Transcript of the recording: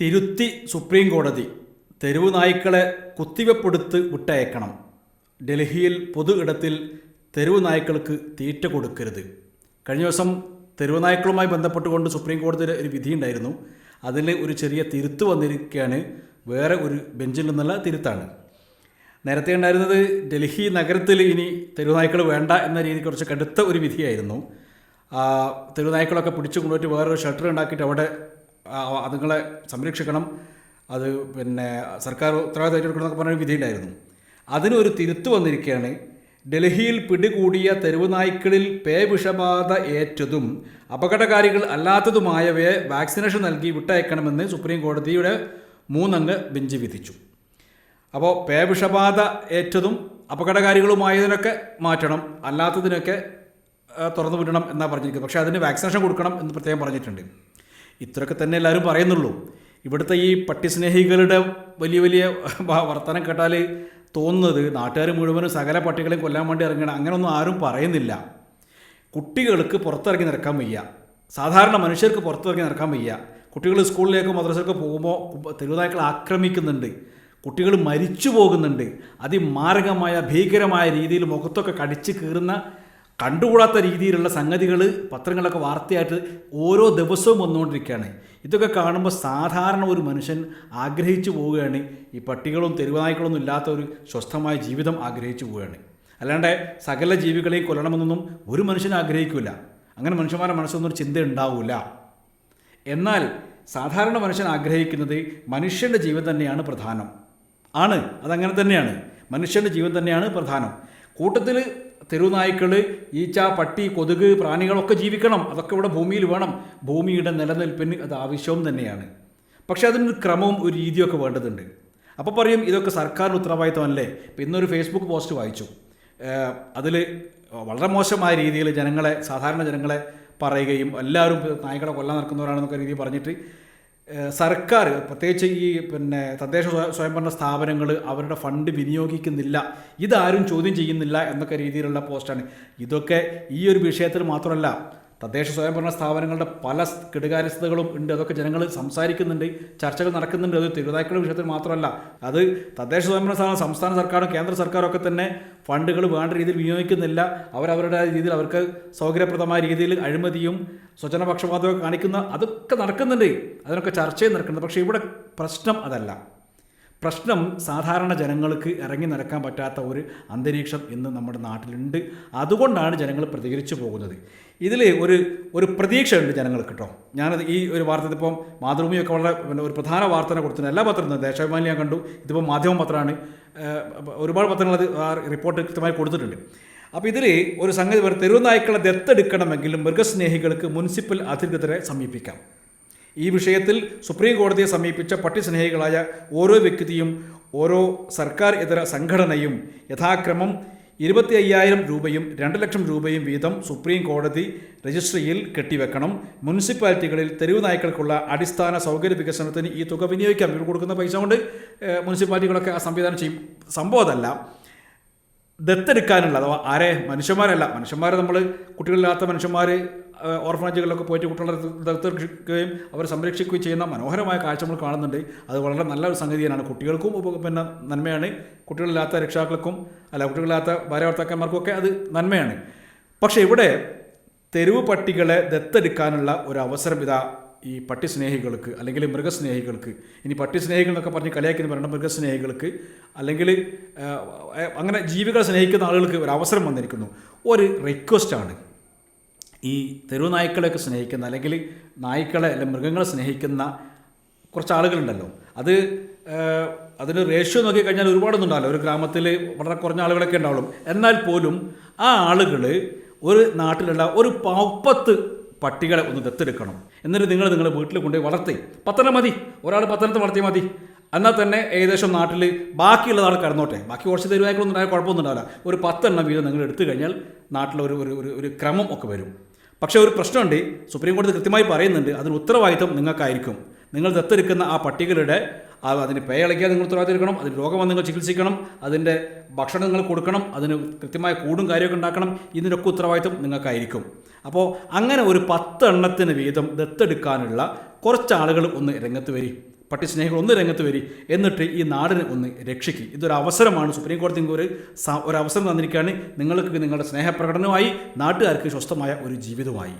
തിരുത്തി സുപ്രീം കോടതി തെരുവു നായ്ക്കളെ കുത്തിവെപ്പെടുത്ത് വിട്ടയക്കണം. ഡൽഹിയിൽ പൊതു ഇടത്തിൽ തെരുവു നായ്ക്കൾക്ക് തീറ്റ കൊടുക്കരുത്. കഴിഞ്ഞ ദിവസം തെരുവു നായ്ക്കളുമായി ബന്ധപ്പെട്ടുകൊണ്ട് സുപ്രീം കോടതിയിൽ ഒരു വിധി ഉണ്ടായിരുന്നു അതിൽ ഒരു ചെറിയ തിരുത്ത് വന്നിരിക്കുകയാണ് വേറെ ഒരു ബെഞ്ചിൽ നിന്നുള്ള തിരുത്താണ്. നേരത്തെ ഉണ്ടായിരുന്നത് ഡൽഹി നഗരത്തിൽ ഇനി തെരുവുനായ്ക്കൾ വേണ്ട എന്ന രീതി കുറച്ച് കടുത്ത ഒരു വിധിയായിരുന്നു. തെരുവു തെരുവുനായ്ക്കളൊക്കെ പിടിച്ചു കൊണ്ടുപോയിട്ട് വേറൊരു ഷട്ടർ ഉണ്ടാക്കിയിട്ട് അവിടെ അതുങ്ങളെ സംരക്ഷിക്കണം. അത് പിന്നെ സർക്കാർ ഉത്തരവാദിത്തം ഏറ്റെടുക്കണം എന്നൊക്കെ പറഞ്ഞ വിധിയുണ്ടായിരുന്നു അതിനൊരു തിരുത്ത് വന്നിരിക്കുകയാണ്. ഡൽഹിയിൽ പിടികൂടിയ തെരുവുനായ്ക്കളിൽ പേ വിഷബാധ ഏറ്റതും അപകടകാരികൾ അല്ലാത്തതുമായവയെ വാക്സിനേഷൻ നൽകി വിട്ടയക്കണമെന്ന് സുപ്രീം കോടതിയുടെ മൂന്നംഗ ബെഞ്ച് വിധിച്ചു. അപ്പോൾ പേ വിഷബാധ ഏറ്റതും അപകടകാരികളുമായതിനൊക്കെ മാറ്റണം അല്ലാത്തതിനൊക്കെ തുറന്നു വിടണം എന്നാണ് പറഞ്ഞിരിക്കുന്നത്. പക്ഷേ അതിന് വാക്സിനേഷൻ കൊടുക്കണം എന്ന് പ്രത്യേകം പറഞ്ഞിട്ടുണ്ട്. ഇത്രയൊക്കെ തന്നെ എല്ലാവരും പറയുന്നുള്ളൂ. ഇവിടുത്തെ ഈ പട്ടിസ്നേഹികളുടെ വലിയ വലിയ വർത്തമാനം കേട്ടാൽ തോന്നുന്നത് നാട്ടുകാർ മുഴുവനും സകല പട്ടികളെയും കൊല്ലാൻ വേണ്ടി ഇറങ്ങണം അങ്ങനെയൊന്നും ആരും പറയുന്നില്ല. കുട്ടികൾക്ക് പുറത്തിറങ്ങി നടക്കാൻ വയ്യ. സാധാരണ മനുഷ്യർക്ക് പുറത്തിറങ്ങി നടക്കാൻ വയ്യ. കുട്ടികൾ സ്കൂളിലേക്കോ മദ്രസയിലേക്കോ പോകുമ്പോൾ തെരുവുനായ്ക്കൾ ആക്രമിക്കുന്നുണ്ട്. കുട്ടികൾ മരിച്ചു പോകുന്നുണ്ട്. അതിമാരകമായ ഭീകരമായ രീതിയിൽ മുഖത്തൊക്കെ കടിച്ച് കീറുന്ന കണ്ടുകൂടാത്ത രീതിയിലുള്ള സംഗതികൾ പത്രങ്ങളൊക്കെ വാർത്തയായിട്ട് ഓരോ ദിവസവും വന്നുകൊണ്ടിരിക്കുകയാണ്. ഇതൊക്കെ കാണുമ്പോൾ സാധാരണ ഒരു മനുഷ്യൻ ആഗ്രഹിച്ചു പോവുകയാണ്. ഈ പട്ടികളും തെരുവുനായ്ക്കളൊന്നും ഇല്ലാത്ത ഒരു സ്വസ്ഥമായ ജീവിതം ആഗ്രഹിച്ചു പോവുകയാണ്. അല്ലാണ്ട് സകല ജീവികളെയും കൊല്ലണമെന്നൊന്നും ഒരു മനുഷ്യൻ ആഗ്രഹിക്കില്ല അങ്ങനെ മനുഷ്യന്മാരുടെ മനസ്സൊന്നും ഒരു ചിന്ത ഉണ്ടാവില്ല എന്നാൽ സാധാരണ മനുഷ്യൻ ആഗ്രഹിക്കുന്നത് മനുഷ്യന്റെ ജീവൻ തന്നെയാണ് പ്രധാനം. ആണ്. അതങ്ങനെ തന്നെയാണ്. മനുഷ്യന്റെ ജീവൻ തന്നെയാണ് പ്രധാനം. കൂട്ടത്തിൽ തെരുവുനായ്ക്കൾ ഈച്ച പട്ടി കൊതുക് പ്രാണികളൊക്കെ ജീവിക്കണം. അതൊക്കെ ഇവിടെ ഭൂമിയിൽ വേണം. ഭൂമിയുടെ നിലനിൽപ്പിന് അത് ആവശ്യവും തന്നെയാണ്. പക്ഷെ അതിനൊരു ക്രമവും ഒരു രീതിയൊക്കെ വേണ്ടതുണ്ട്. അപ്പോൾ പറയും ഇതൊക്കെ സർക്കാരിന് ഉത്തരവാദിത്തമല്ലേ ഇപ്പം ഇന്നൊരു ഫേസ്ബുക്ക് പോസ്റ്റ് വായിച്ചു. അതിൽ വളരെ മോശമായ രീതിയിൽ ജനങ്ങളെ സാധാരണ ജനങ്ങളെ പറയുകയും എല്ലാവരും നായ്ക്കളെ കൊല്ലാൻ നടക്കുന്നവരാണെന്നൊക്കെ രീതി പറഞ്ഞിട്ട് സർക്കാർ പ്രത്യേകിച്ച് ഈ പിന്നെ തദ്ദേശ സ്വയ- സ്വയംഭരണ സ്ഥാപനങ്ങൾ അവരുടെ ഫണ്ട് വിനിയോഗിക്കുന്നില്ല. ഇതാരും ചോദ്യം ചെയ്യുന്നില്ല എന്നൊക്കെ രീതിയിലുള്ള പോസ്റ്റാണ്. ഇതൊക്കെ ഈ ഒരു വിഷയത്തിൽ മാത്രമല്ല തദ്ദേശ സ്വയംഭരണ സ്ഥാപനങ്ങളുടെ പല കെടുകാര്യസ്ഥതകളും ഉണ്ട്. അതൊക്കെ ജനങ്ങൾ സംസാരിക്കുന്നുണ്ട്. ചർച്ചകൾ നടക്കുന്നുണ്ട്. അത് തിരുവിതാക്കളുടെ വിഷയത്തിൽ മാത്രമല്ല. അത് തദ്ദേശ സ്വയംഭരണ സ്ഥാപനം സംസ്ഥാന സർക്കാരും കേന്ദ്ര സർക്കാരും ഒക്കെ തന്നെ ഫണ്ടുകൾ വേണ്ട രീതിയിൽ വിനിയോഗിക്കുന്നില്ല. അവരവരുടെ രീതിയിൽ അവർക്ക് സൗകര്യപ്രദമായ രീതിയിൽ അഴിമതിയും സ്വജനപക്ഷപാതമൊക്കെ കാണിക്കുന്ന അതൊക്കെ നടക്കുന്നുണ്ട്. അതിനൊക്കെ ചർച്ചയും നടക്കുന്നുണ്ട്. പക്ഷേ ഇവിടെ പ്രശ്നം അതല്ല. പ്രശ്നം സാധാരണ ജനങ്ങൾക്ക് ഇറങ്ങി നടക്കാൻ പറ്റാത്ത ഒരു അന്തരീക്ഷം ഇന്ന് നമ്മുടെ നാട്ടിലുണ്ട്. അതുകൊണ്ടാണ് ജനങ്ങൾ പ്രതികരിച്ചു പോകുന്നത്. ഇതിൽ ഒരു ഒരു പ്രതീക്ഷയുണ്ട് ജനങ്ങൾക്ക് കേട്ടോ ഞാനത് ഈ ഒരു വാർത്ത ഇതിപ്പം മാതൃഭൂമിയൊക്കെ വളരെ ഒരു പ്രധാന വാർത്തനെ കൊടുത്തിട്ടുണ്ട്. എല്ലാ പത്രങ്ങളും ദേശാഭിമാനി ഞാൻ കണ്ടു. ഇതിപ്പോൾ മാധ്യമ പത്രമാണ്. ഒരുപാട് പത്രങ്ങൾ അത് റിപ്പോർട്ട് കൃത്യമായി കൊടുത്തിട്ടുണ്ട്. അപ്പോൾ ഇതിൽ ഒരു സംഗതി പറയും തെരുവുനായ്ക്കളെ ദത്തെടുക്കണമെങ്കിലും മൃഗസ്നേഹികൾക്ക് മുനിസിപ്പൽ അധികൃതരെ സമീപിക്കാം. ഈ വിഷയത്തിൽ സുപ്രീം കോടതിയെ സമീപിച്ച പട്ടിസ്നേഹികളായ ഓരോ വ്യക്തിയും ഓരോ സർക്കാർ ഇതര സംഘടനയും യഥാക്രമം ഇരുപത്തി അയ്യായിരം രൂപയും രണ്ട് ലക്ഷം രൂപയും വീതം സുപ്രീം കോടതി രജിസ്ട്രിയിൽ കെട്ടിവെക്കണം. മുനിസിപ്പാലിറ്റികളിൽ തെരുവ് നായ്ക്കൾക്കുള്ള അടിസ്ഥാന സൗകര്യ വികസനത്തിന് ഈ തുക വിനിയോഗിക്കാം ഇവർ കൊടുക്കുന്ന പൈസ കൊണ്ട് മുനിസിപ്പാലിറ്റികളൊക്കെ ആ സംവിധാനം ചെയ്യും. സംഭവം അതല്ല. ദത്തെടുക്കാനുള്ള അഥവാ ആരെ? മനുഷ്യന്മാരല്ല. മനുഷ്യന്മാരെ നമ്മൾ കുട്ടികളില്ലാത്ത മനുഷ്യന്മാർ ഓർഫനേജുകളിലൊക്കെ പോയിട്ട് കുട്ടികളെ ദത്തെടുക്കുകയും അവരെ സംരക്ഷിക്കുകയും ചെയ്യുന്ന മനോഹരമായ കാഴ്ച നമ്മൾ കാണുന്നുണ്ട്. അത് വളരെ നല്ലൊരു സംഗതിയാണ് കുട്ടികൾക്കും പിന്നെ നന്മയാണ്. കുട്ടികളില്ലാത്ത രക്ഷാക്കൾക്കും അല്ല കുട്ടികളില്ലാത്ത ഭാര്യ അത് നന്മയാണ്. പക്ഷേ ഇവിടെ തെരുവ് പട്ടികളെ ദത്തെടുക്കാനുള്ള ഒരു അവസരം ഇതാ ഈ പട്ടി സ്നേഹികൾക്ക് അല്ലെങ്കിൽ മൃഗസ്നേഹികൾക്ക്. ഇനി പട്ടി സ്നേഹികൾ എന്നൊക്കെ പറഞ്ഞ് കളിയാക്കി പറയണം മൃഗസ്നേഹികൾക്ക് അല്ലെങ്കിൽ അങ്ങനെ ജീവികളെ സ്നേഹിക്കുന്ന ആളുകൾക്ക് ഒരു അവസരം വന്നിരിക്കുന്നു. ഒരു റിക്വസ്റ്റാണ് ഈ തെരുവ് നായ്ക്കളെയൊക്കെ സ്നേഹിക്കുന്ന അല്ലെങ്കിൽ നായ്ക്കളെ അല്ലെങ്കിൽ മൃഗങ്ങളെ സ്നേഹിക്കുന്ന കുറച്ച് ആളുകളുണ്ടല്ലോ. അത് അതിന് റേഷ്യോ നോക്കി കഴിഞ്ഞാൽ ഒരുപാടൊന്നും ഉണ്ടാവില്ല ഒരു ഗ്രാമത്തിൽ വളരെ കുറഞ്ഞ ആളുകളൊക്കെ ഉണ്ടാവുള്ളൂ. എന്നാൽ പോലും ആ ആളുകൾ ഒരു നാട്ടിലുള്ള ഒരു പപ്പത്ത് പട്ടികളെ ഒന്ന് ദത്തെടുക്കണം. എന്നിട്ട് നിങ്ങൾ നിങ്ങളുടെ വീട്ടിൽ കൊണ്ടുപോയി വളർത്തി. പത്തനം മതി. ഒരാൾ പത്തനത്ത് വളർത്തിയാൽ മതി. എന്നാൽ തന്നെ ഏകദേശം നാട്ടിൽ ബാക്കിയുള്ള ആൾ കടന്നോട്ടെ. ബാക്കി കുറച്ച് തെരുവായ്ക്കളൊന്നും ഉണ്ടായാൽ കുഴപ്പമൊന്നും ഉണ്ടാവില്ല. ഒരു പത്തെണ്ണം വീതം നിങ്ങൾ എടുത്തു കഴിഞ്ഞാൽ നാട്ടിലൊരു ഒരു ഒരു ഒരു ക്രമം ഒക്കെ വരും. പക്ഷേ ഒരു പ്രശ്നമുണ്ട്. സുപ്രീം കോടതി കൃത്യമായി പറയുന്നുണ്ട്. അതിന് ഉത്തരവാദിത്തം നിങ്ങൾക്കായിരിക്കും. നിങ്ങൾ ദത്തെടുക്കുന്ന ആ പട്ടികളുടെ അതിന് പേ നിങ്ങൾ ഉത്തരവാദിത്തം അതിന് രോഗം നിങ്ങൾ ചികിത്സിക്കണം അതിന്റെ ഭക്ഷണം നിങ്ങൾ കൊടുക്കണം അതിന് കൃത്യമായ കൂടും കാര്യമൊക്കെ ഉണ്ടാക്കണം ഇതിനൊക്കെ ഉത്തരവാദിത്വം നിങ്ങൾക്കായിരിക്കും. അപ്പോൾ അങ്ങനെ ഒരു പത്തെണ്ണത്തിന് വീതം ദത്തെടുക്കാനുള്ള കുറച്ച് ആളുകൾ ഒന്ന് രംഗത്ത് വരി പട്ടി സ്നേഹികൾ ഒന്ന് രംഗത്ത് വരി എന്നിട്ട് ഈ നാടിനെ ഒന്ന് രക്ഷിക്കും. ഇതൊരു അവസരമാണ്. സുപ്രീം കോടതി നിങ്ങൾക്ക് ഒരു ഒരു അവസരം തന്നിരിക്കുകയാണ്. നിങ്ങൾക്ക് നിങ്ങളുടെ സ്നേഹപ്രകടനമായി നാട്ടുകാർക്ക് സ്വസ്ഥമായ ഒരു ജീവിതമായി